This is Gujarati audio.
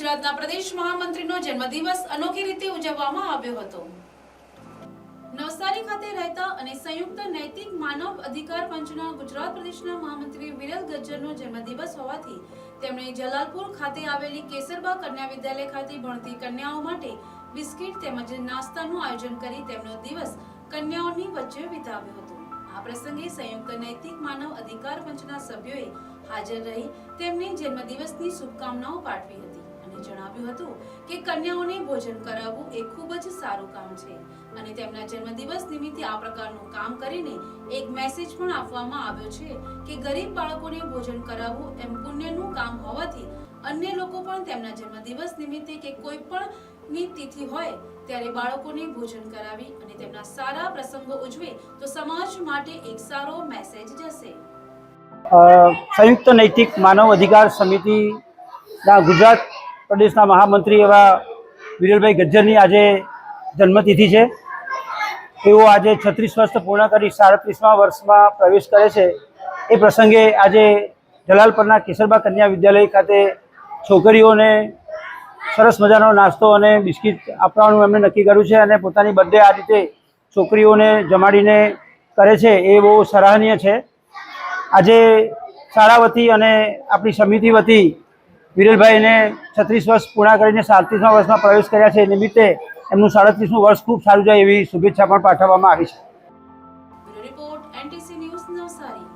ગુજરાતના પ્રદેશ મહામંત્રીનો જન્મદિવસ અનોખી રીતે ઉજવવામાં આવ્યો હતો. નવસારી ખાતે રહેતા અને સંયુક્ત નૈતિક માનવ અધિકાર પંચના ગુજરાત પ્રદેશના મહામંત્રી વિરલ ગજ્જરનો જન્મદિવસ હોવાથી તેમણે જલાલપુર ખાતે આવેલી કેસરબા કન્યા વિદ્યાલય ખાતે ભણતી કન્યાઓ માટે બિસ્કિટ તેમજ નાસ્તાનું આયોજન કરી તેમનો દિવસ કન્યાઓની વચ્ચે વિતાવ્યો હતો. આ પ્રસંગે સંયુક્ત નૈતિક માનવ અધિકાર પંચના સભ્યોએ હાજર રહી તેમને જન્મદિવસની શુભકામનાઓ પાઠવી હતી અને જણાવ્યું હતું કે કન્યાઓને ભોજન કરાવવું એ ખૂબ જ સારું કામ છે અને તેમના જન્મદિવસ નિમિત્તે આ પ્રકારનું કામ કરીને એક મેસેજ પણ આપવામાં આવ્યો છે કે ગરીબ બાળકોને ભોજન કરાવવું એમ પુણ્યનું કામ હોવાથી અન્ય લોકો પણ તેમના જન્મદિવસ નિમિત્તે કે કોઈ પણ ની તિથિ હોય ત્યારે બાળકોને ભોજન કરાવી અને તેમના સારા પ્રસંગો ઉજવે તો સમાજ માટે એક સારો મેસેજ જશે. સંયુક્ત નૈતિક માનવ અધિકાર સમિતિના ગુજરાત પ્રદેશના મહામંત્રી એવા વિરલભાઈ ગજ્જરની આજે જન્મતિથિ છે. તેઓ આજે છત્રીસ વર્ષ પૂર્ણ કરી સાડત્રીસમા વર્ષમાં પ્રવેશ કરે છે. એ પ્રસંગે આજે જલાલપરના કેસરબા કન્યા વિદ્યાલય ખાતે છોકરીઓને સરસ મજાનો નાસ્તો અને બિસ્કિટ આપવાનું એમણે નક્કી કર્યું છે અને પોતાની બર્થડે આ રીતે છોકરીઓને જમાડીને કરે છે. એ બહુ સરાહનીય છે. આજે શાળા વતી અને આપણી સમિતિ વતી વિરલભાઈને છત્રીસ વર્ષ પૂર્ણ કરીને સાડત્રીસમાં વર્ષમાં પ્રવેશ કર્યા છે નિમિત્તે એમનું સાડત્રીસનું વર્ષ ખૂબ સારું જાય એવી શુભેચ્છા પણ પાઠવવામાં આવી છે. Report NTC news Navsari.